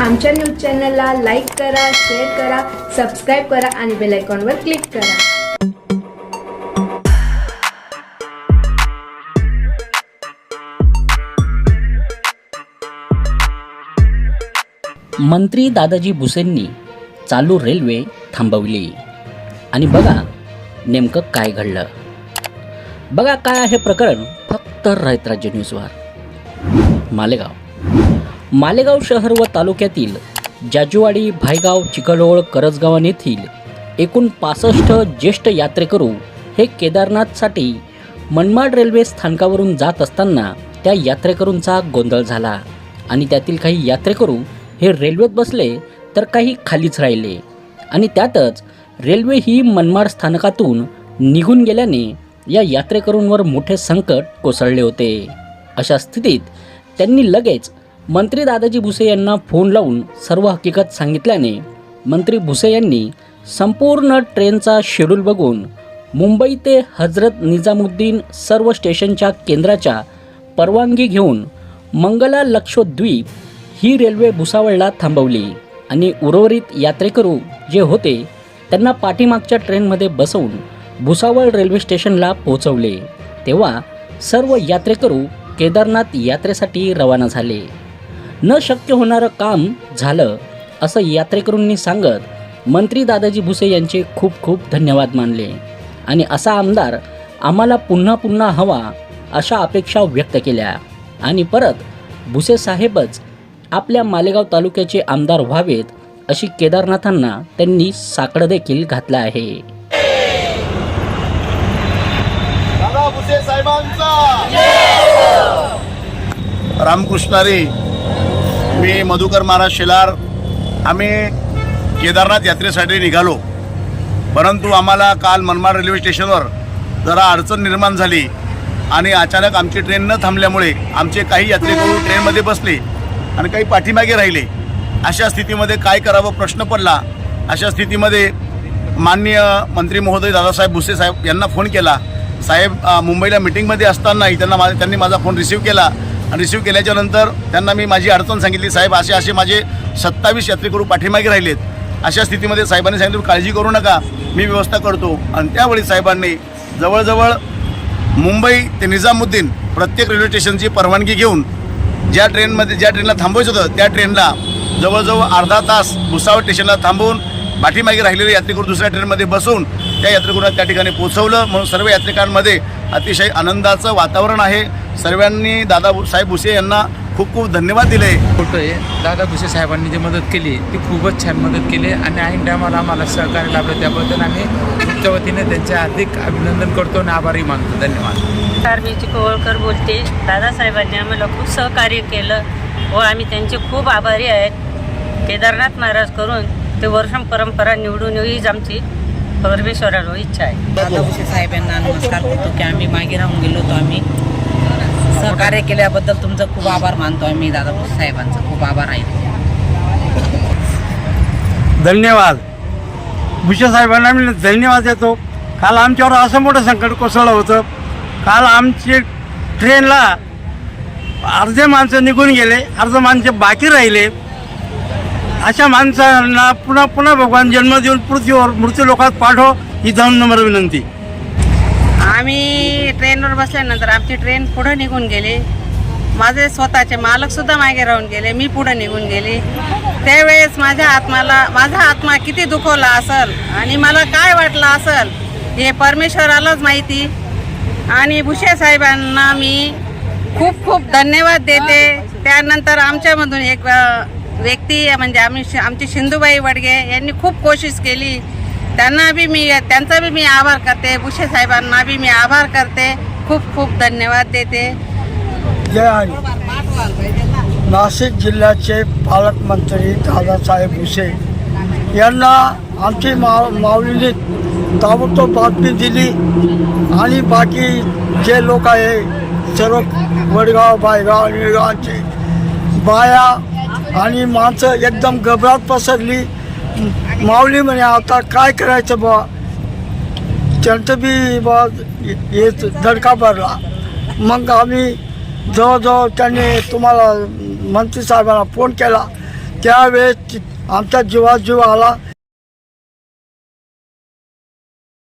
आमच्या न्यूज चॅनलला लाईक करा शेअर करा सबस्क्राईब करा आणि बेल आयकॉनवर क्लिक करा. मंत्री दादाजी भुसेंनी चालू रेल्वे थांबवली. आणि बघा नेमकं काय घडलं. बघा काय आहे प्रकरण फक्त रायत राज्य न्यूजवर. मालेगाव. मालेगाव शहर व तालुक्यातील जाजूवाडी भायगाव चिखलोळ करजगावन येथील एकूण पासष्ट ज्येष्ठ यात्रेकरू हे केदारनाथसाठी मनमाड रेल्वे स्थानकावरून जात असताना त्या यात्रेकरूंचा गोंधळ झाला आणि त्यातील काही यात्रेकरू हे रेल्वेत बसले तर काही खालीच राहिले आणि त्यातच रेल्वे ही मनमाड स्थानकातून निघून गेल्याने या यात्रेकरूंवर मोठे संकट कोसळले होते. अशा स्थितीत त्यांनी लगेच मंत्री दादाजी भुसे यांना फोन लावून सर्व हकीकत सांगितल्याने मंत्री भुसे यांनी संपूर्ण ट्रेनचा शेड्यूल बघून मुंबई ते हजरत निजामुद्दीन सर्व स्टेशनच्या केंद्राच्या परवानगी घेऊन मंगला लक्षद्वीप ही रेल्वे भुसावळला थांबवली आणि उर्वरित यात्रेकरू जे होते त्यांना पाठीमागच्या ट्रेनमध्ये बसवून भुसावळ रेल्वे स्टेशनला पोहोचवले. तेव्हा सर्व यात्रेकरू केदारनाथ यात्रेसाठी रवाना झाले. न शक्य होणारं काम झालं असं यात्रेकरूंनी सांगत मंत्री दादाजी भुसे यांचे खूप खूप धन्यवाद मानले. आणि असा आमदार आम्हाला पुन्हा पुन्हा हवा अशा अपेक्षा व्यक्त केल्या. आणि परत भुसे साहेबच आपल्या मालेगाव तालुक्याचे आमदार व्हावेत अशी केदारनाथांना त्यांनी साकडं देखील घातलं आहे. रामकृष्णारी मी मधुकर महाराज शेलार आम्ही केदारनाथ यात्रेसाठी निघालो. परंतु आम्हाला काल मनमाड रेल्वे स्टेशनवर जरा अडचण निर्माण झाली आणि अचानक आमची ट्रेन न थांबल्यामुळे आमचे काही यात्रेकरू ट्रेनमध्ये बसले आणि काही पाठीमागे राहिले. अशा स्थितीमध्ये काय करावं प्रश्न पडला. अशा स्थितीमध्ये माननीय मंत्री महोदय दादासाहेब भुसे साहेब यांना फोन केला. साहेब मुंबईला मिटिंगमध्ये असतानाही त्यांना मा त्यांनी माझा फोन रिसीव्ह केला. आणि रिसीव केल्याच्यानंतर त्यांना मी माझी अडचण सांगितली साहेब असे असे माझे सत्तावीस यात्रेकरू पाठीमागे राहिलेत. अशा स्थितीमध्ये साहेबांनी सांगितलं काळजी करू नका मी व्यवस्था करतो. आणि त्यावेळी साहेबांनी जवळजवळ मुंबई ते निजामुद्दीन प्रत्येक रेल्वे स्टेशनची परवानगी घेऊन ज्या ट्रेनमध्ये ज्या ट्रेनला थांबवायचं होतं त्या ट्रेनला जवळजवळ अर्धा तास भुसावळ स्टेशनला थांबवून पाठीमागे राहिलेले यात्रेकरू दुसऱ्या ट्रेनमध्ये बसून त्या यात्रेकरूंना त्या ठिकाणी पोहोचवलं. म्हणून सर्व यात्रिकांमध्ये अतिशय आनंदाचं वातावरण आहे. सर्वांनी दादा साहेब भुसे यांना खूप खूप धन्यवाद दिले. फोटो आहे दादा भुसे साहेबांनी जी मदत केली ती खूपच छान मदत केली आणि ऐन टायमाला आम्हाला सहकार्य लाभलं. त्याबद्दल आम्ही तुमच्या वतीने त्यांचे हार्दिक अभिनंदन करतो आणि आभारही मानतो. धन्यवाद. नमस्कार मी चिकोळकर बोलते दादासाहेबांनी आम्हाला खूप सहकार्य केलं व आम्ही त्यांचे खूप आभारी आहेत. केदारनाथ महाराज करून ते वर्षम परंपरा निवडून हीच आमची परमेश्वराला इच्छा आहे. दादा भुसे साहेब यांना नमस्कार करतो की आम्ही मागे राहून गेलो होतो आम्ही सहकार्य केल्याबद्दल तुमचं खूप आभार मानतो आम्ही. दादा भुसे साहेबांचं खूप आभार आहे. धन्यवाद. भुसे साहेबांना मी धन्यवाद देतो. काल आमच्यावर असं मोठं संकट कोसळलं होतं. काल आमची ट्रेनला अर्धे माणसं निघून गेले अर्धे माणसं बाकी राहिले. अशा माणसांना पुन्हा पुन्हा भगवान जन्म देऊन पृथ्वीवर मृत्यू लोकात पाठव ही जाऊन नंबर विनंती. आम्ही ट्रेनवर बसल्यानंतर आमची ट्रेन पुढं निघून गेली. माझे स्वतःचे मालक सुद्धा मागे राहून गेले मी पुढं निघून गेली. त्यावेळेस माझ्या आत्माला माझा आत्मा किती दुखवला असेल आणि मला काय वाटलं असेल हे परमेश्वरालाच माहिती. आणि भुषे साहेबांना मी खूप खूप धन्यवाद देते. त्यानंतर आमच्यामधून एक व्यक्ती म्हणजे आम्ही शि- आमची सिंधुबाई वडगे यांनी खूप कोशिश केली. त्यांना बी मी त्यांचा बी मी आभार करते. बुशे साहेबांना बी मी आभार करते. खूप खूप धन्यवाद देते. जय हरी. नाशिक जिल्ह्याचे पालकमंत्री दादासाहेब भुसे यांना आमची माव माऊलीने ताबडतोब बातमी दिली आणि बाकी जे लोक आहे सर्व वडगाव बायगाव निळगावचे बाया आणि माणसं एकदम घबराट पसरली. माऊली म्हणे आता काय करायचं बा त्यांचं बी बा हे धडका भरला. मग आम्ही जवळजवळ त्यांनी तुम्हाला मंत्री साहेबांना फोन केला. त्यावेळेस आमचा जीवा जीव आला.